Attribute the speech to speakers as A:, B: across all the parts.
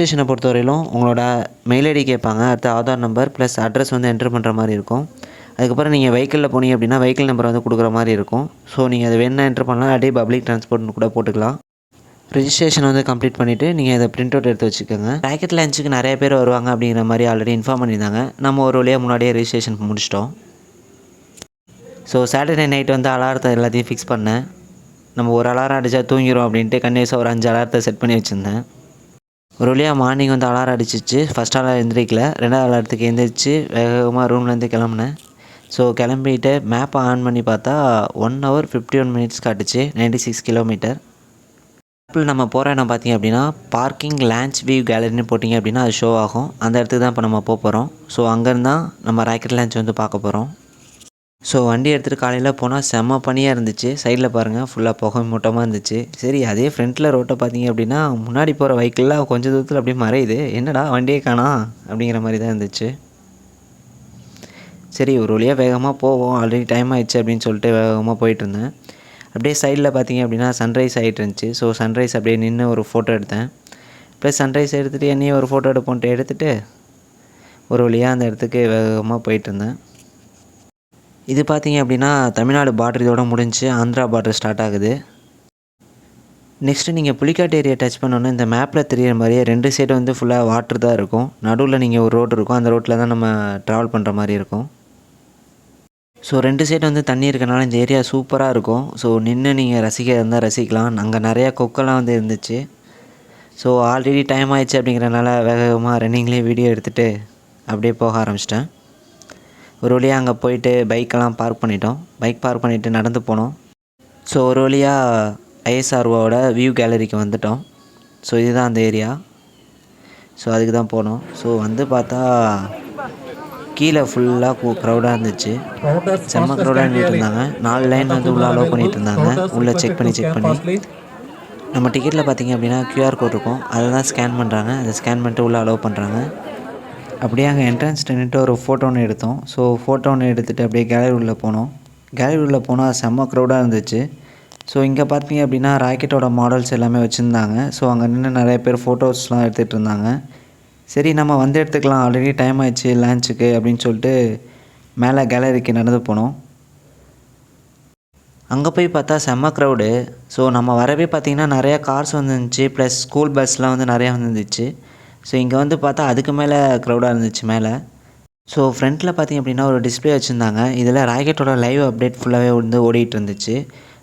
A: ஸ்டேஷனை பொறுத்தவரையிலும் உங்களோட மெயில் ஐடி கேட்பாங்க. அடுத்து ஆதார் நம்பர் ப்ளஸ் அட்ரஸ் வந்து என்ட்ரு பண்ணுற மாதிரி இருக்கும். அதுக்கப்புறம் நீங்கள் வெஹிக்கிளில் போனீங்க அப்படின்னா வெஹிக்கிள் நம்பர் வந்து கொடுக்குற மாதிரி இருக்கும். ஸோ நீங்கள் அதை வேணால் என்ட்ரு பண்ணலாம். அப்படியே பப்ளிக் ட்ரான்ஸ்போர்ட்னு கூட போட்டுக்கலாம். ரிஜிஸ்ட்ரேஷன் வந்து கம்ப்ளீட் பண்ணிவிட்டு நீங்கள் இதை பிரிண்ட் அவுட் எடுத்து வச்சுக்கோங்க. பேக்கெட் லஞ்சுக்கு நிறைய பேர் வருவாங்க அப்படிங்கிற மாதிரி ஆல்ரெடி இன்ஃபார்ம் பண்ணியிருந்தாங்க. நம்ம ஒரு வழியாக முன்னாடியே ரிஜிஸ்ட்ரேஷன் முடிச்சிட்டோம். ஸோ சாட்டர்டே நைட் வந்து அலாரத்தை எல்லாத்தையும் ஃபிக்ஸ் பண்ணேன். நம்ம ஒரு அலாரம் அடித்தா தூங்கிடும் அப்படின்ட்டு கண்டிப்பாக ஒரு அஞ்சு அலாரத்தை செட் பண்ணி வச்சுருந்தேன். ஒரு வழியாக மார்னிங் வந்து அலாரம் அடிச்சிச்சு. ஃபஸ்ட் அலாரம் எந்திரிக்கல. ரெண்டாவது அலாரத்துக்கு எழுந்திரிச்சு வேகமாக ரூம்லேருந்து கிளம்புனேன். ஸோ கிளம்பிட்டு மேப்பை ஆன் பண்ணி பார்த்தா one hour fifty one minutes காட்டுச்சு. Ninety six kilometre ஆப்பிள் நம்ம போகிற இடம் பார்த்தீங்க அப்படின்னா பார்க்கிங் லான்ச் வியூ கேலரின்னு போட்டிங்க அப்படின்னா அது ஷோ ஆகும். அந்த இடத்துக்கு தான் இப்போ நம்ம போக போகிறோம் ஸோ அங்கேருந்து தான் நம்ம ராக்கெட் லான்ச் வந்து பார்க்க போகிறோம் ஸோ வண்டி எடுத்துகிட்டு காலையில் போனால் செம்ம பனியாக இருந்துச்சு. சைடில் பாருங்கள் ஃபுல்லாக புகை மூட்டமாக இருந்துச்சு. சரி அதே ஃப்ரண்ட்டில் ரோட்டை பார்த்தீங்க அப்படின்னா முன்னாடி போகிற வைக்கிள்லாம் கொஞ்சம் தூரத்தில் அப்படியே மறையுது. என்னடா வண்டியே காணா? அப்படிங்கிற மாதிரி தான் இருந்துச்சு. சரி ஒரு வழியாக வேகமாக போவோம். ஆல்ரெடி டைம் ஆயிடுச்சு அப்படின்னு சொல்லிட்டு வேகமாக போயிட்டுருந்தேன் அப்படியே சைடில் பார்த்தீங்க அப்படின்னா சன்ரைஸ் ஆகிட்டு இருந்துச்சு. ஸோ சன்ரைஸ் அப்படியே நின்று ஒரு ஃபோட்டோ எடுத்தேன். ப்ளஸ் சன்ரைஸ் எடுத்துகிட்டு என்னையே ஒரு ஃபோட்டோ எடுப்போன்ட்டு எடுத்துகிட்டு ஒரு வழியாக அந்த இடத்துக்கு வேகமாக போயிட்டுருந்தேன் இது பார்த்தீங்க அப்படின்னா தமிழ்நாடு பார்டர் இதோட முடிஞ்சு ஆந்திரா பார்டர் ஸ்டார்ட் ஆகுது. நெக்ஸ்ட்டு நீங்கள் புலிக்காட்டு ஏரியா டச் பண்ணோன்னே இந்த மேப்பில் தெரியிற மாதிரியே ரெண்டு சைடு வந்து ஃபுல்லாக வாட்டர் தான் இருக்கும். நடுவில் நீங்கள் ஒரு ரோடு இருக்கும். அந்த ரோட்டில் தான் நம்ம ட்ராவல் பண்ணுற மாதிரி இருக்கும். ஸோ ரெண்டு சைடு வந்து தண்ணி இருக்கனால இந்த ஏரியா சூப்பராக இருக்கும். ஸோ நின்று நீங்கள் ரசிக்க இருந்தால் ரசிக்கலாம். அங்கே நிறையா கொக்கெல்லாம் வந்து இருந்துச்சு. ஸோ ஆல்ரெடி டைம் ஆயிடுச்சு அப்படிங்கிறனால வேகமாக ரன்னிங்லேயே வீடியோ எடுத்துகிட்டு அப்படியே போக ஆரம்பிச்சிட்டேன். ஒரு வழியாக அங்கே போயிட்டு பைக்கெல்லாம் பார்க் பண்ணிட்டோம். பைக் பார்க் பண்ணிவிட்டு நடந்து போனோம். ஸோ ஒரு வழியாக ஐஎஸ்ஆர்ஓவோட வியூ கேலரிக்கு வந்துட்டோம். ஸோ இதுதான் அந்த ஏரியா ஸோ அதுக்கு தான் போனோம். ஸோ வந்து பார்த்தா கீழே ஃபுல்லாக க்ரௌடாக இருந்துச்சு. செம்ம க்ரௌடாக நின்றுட்டு இருந்தாங்க. நாலு லைன் வந்து உள்ளே அலோவ் பண்ணிட்டு இருந்தாங்க. உள்ளே செக் பண்ணி செக் பண்ணி. நம்ம டிக்கெட்டில் பார்த்தீங்க அப்படின்னா க்யூஆர் கோட் இருக்கும். அதை தான் ஸ்கேன் பண்ணுறாங்க அதை ஸ்கேன் பண்ணிட்டு உள்ளே அலோவ் பண்ணுறாங்க அப்படியே அங்கே என்ட்ரன்ஸ் நின்றுட்டு ஒரு ஃபோட்டோ ஒன்று எடுத்தோம். ஸோ ஃபோட்டோ ஒன்று எடுத்துகிட்டு அப்படியே கேலரி உள்ளே போனோம். கேலரி உள்ளே போனால் செம்ம க்ரௌடாக இருந்துச்சு. ஸோ இங்கே பார்த்தீங்க அப்படின்னா ராக்கெட்டோட மாடல்ஸ் எல்லாமே வச்சுருந்தாங்க. ஸோ அங்கே நின்று நிறைய பேர் ஃபோட்டோஸ்லாம் எடுத்துகிட்டு இருந்தாங்க. சரி நம்ம வந்து எடுத்துக்கலாம். ஆல்ரெடி டைம் ஆயிடுச்சு லான்ச்சுக்கு அப்படின்னு சொல்லிட்டு மேலே கேலரிக்கு நடந்து போனோம். அங்கே போய் பார்த்தா செம்ம க்ரௌடு ஸோ நம்ம வரவே பார்த்திங்கன்னா நிறையா கார்ஸ் வந்துருந்துச்சு. ப்ளஸ் ஸ்கூல் பஸ்லாம் வந்து நிறையா வந்துருந்துச்சு. ஸோ இங்கே வந்து பார்த்தா அதுக்கு மேலே க்ரௌடாக இருந்துச்சு மேலே. ஸோ ஃப்ரண்ட்டில் பார்த்தீங்க அப்படின்னா ஒரு டிஸ்பிளே வச்சுருந்தாங்க. இதில் ராக்கெட்டோட லைவ் அப்டேட் ஃபுல்லாகவே வந்து ஓடிட்டு இருந்துச்சு.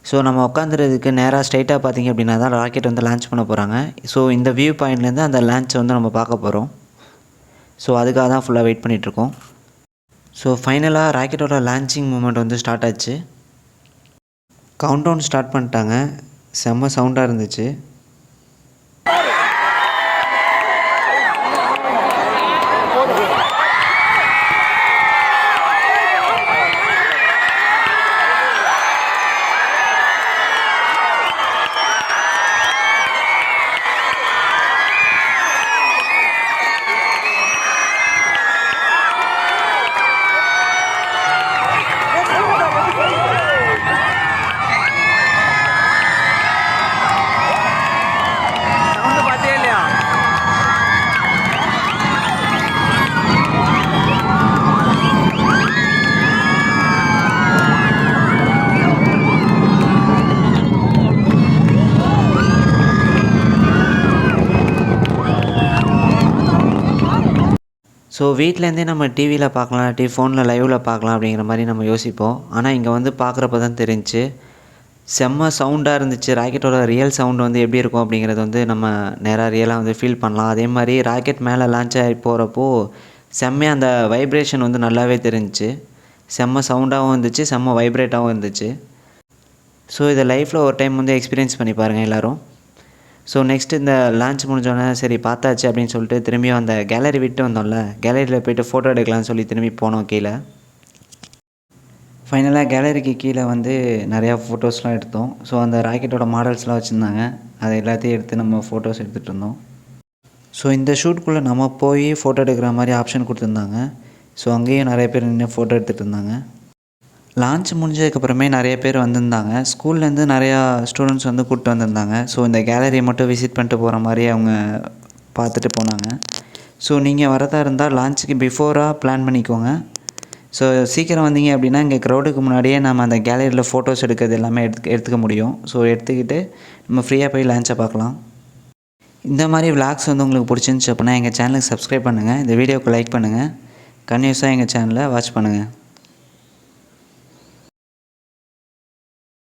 A: ஸோ நம்ம உட்காந்துறதுக்கு நேராக ஸ்ட்ரைட்டாக பார்த்திங்க அப்படின்னா தான் ராக்கெட் வந்து லான்ச் பண்ண போகிறாங்க ஸோ இந்த வியூ பாயிண்ட்லேருந்து அந்த லான்ச்சை வந்து நம்ம பார்க்க போகிறோம் ஸோ அதுக்காக தான் ஃபுல்லாக வெயிட் பண்ணிகிட்ருக்கோம் ஸோ ஃபைனலாக ராக்கெட்டோட லான்ச்சிங் மூமெண்ட் வந்து ஸ்டார்ட் ஆச்சு. கவுண்டவுன் ஸ்டார்ட் பண்ணிட்டாங்க. செம்ம சவுண்டாக இருந்துச்சு. ஸோ வீட்டிலேருந்தே நம்ம டிவியில் பார்க்கலாம் டி ஃபோனில் லைவில் பார்க்கலாம் அப்படிங்கிற மாதிரி நம்ம யோசிப்போம். ஆனால் இங்கே வந்து பார்க்குறப்ப தான் தெரிஞ்சு செம்ம சவுண்டாக இருந்துச்சு. ராக்கெட்டோட ரியல் சவுண்ட் வந்து எப்படி இருக்கும் அப்படிங்கிறது வந்து நம்ம நேராக ரியலாக வந்து ஃபீல் பண்ணலாம். அதே மாதிரி ராக்கெட் மேலே லான்ச் ஆகி போகிறப்போ செம்மையாக அந்த வைப்ரேஷன் வந்து நல்லாவே தெரிஞ்சுச்சு. செம்ம சவுண்டாகவும் இருந்துச்சு செம்ம வைப்ரேட்டாகவும் இருந்துச்சு. ஸோ இதை லைஃப்பில் ஒரு டைம் வந்து எக்ஸ்பீரியன்ஸ் பண்ணி பாருங்கள் எல்லோரும். ஸோ நெக்ஸ்ட்டு இந்த லான்ச் முடிஞ்சோடனே சரி பார்த்தாச்சு அப்படின்னு சொல்லிட்டு திரும்பியும் அந்த கேலரி விட்டு வந்தோம்ல கேலரியில் போயிட்டு ஃபோட்டோ எடுக்கலாம்னு சொல்லி திரும்பி போனோம் கீழே. ஃபைனலாக கேலரிக்கு கீழே வந்து நிறையா ஃபோட்டோஸ்லாம் எடுத்தோம். ஸோ அந்த ராக்கெட்டோட மாடல்ஸ்லாம் வச்சுருந்தாங்க. அதை எல்லாத்தையும் எடுத்து நம்ம ஃபோட்டோஸ் எடுத்துகிட்டு இருந்தோம். ஸோ இந்த ஷூட்குள்ளே நம்ம போய் ஃபோட்டோ எடுக்கிற மாதிரி ஆப்ஷன் கொடுத்துருந்தாங்க. ஸோ அங்கேயும் நிறைய பேர் நின்று ஃபோட்டோ எடுத்துகிட்டு இருந்தாங்க. லான்ச் முடிஞ்சதுக்கப்புறமே நிறைய பேர் வந்திருந்தாங்க. ஸ்கூல்லேருந்து நிறையா ஸ்டூடெண்ட்ஸ் வந்து கூப்பிட்டு வந்திருந்தாங்க. ஸோ இந்த கேலரியை மட்டும் விசிட் பண்ணிட்டு போகிற மாதிரி அவங்க பார்த்துட்டு போனாங்க. ஸோ நீங்கள் வரதா இருந்தால் லான்ச்சுக்கு பிஃபோராக பிளான் பண்ணிக்கோங்க. ஸோ சீக்கிரம் வந்தீங்க அப்படின்னா இங்கே க்ரௌடுக்கு முன்னாடியே நம்ம அந்த கேலரியில் ஃபோட்டோஸ் எடுக்கிறது எல்லாமே எடுத்து எடுத்துக்க முடியும். ஸோ எடுத்துக்கிட்டு நம்ம ஃப்ரீயாக போய் லான்ச்சை பார்க்கலாம். இந்த மாதிரி விளாக்ஸ் வந்து உங்களுக்கு பிடிச்சிருந்துச்சி அப்படின்னா எங்கள் சேனலுக்கு சப்ஸ்கிரைப் பண்ணுங்கள் இந்த வீடியோக்கு லைக் பண்ணுங்கள் கன்யூஸாக எங்கள் சேனலை வாட்ச் பண்ணுங்கள்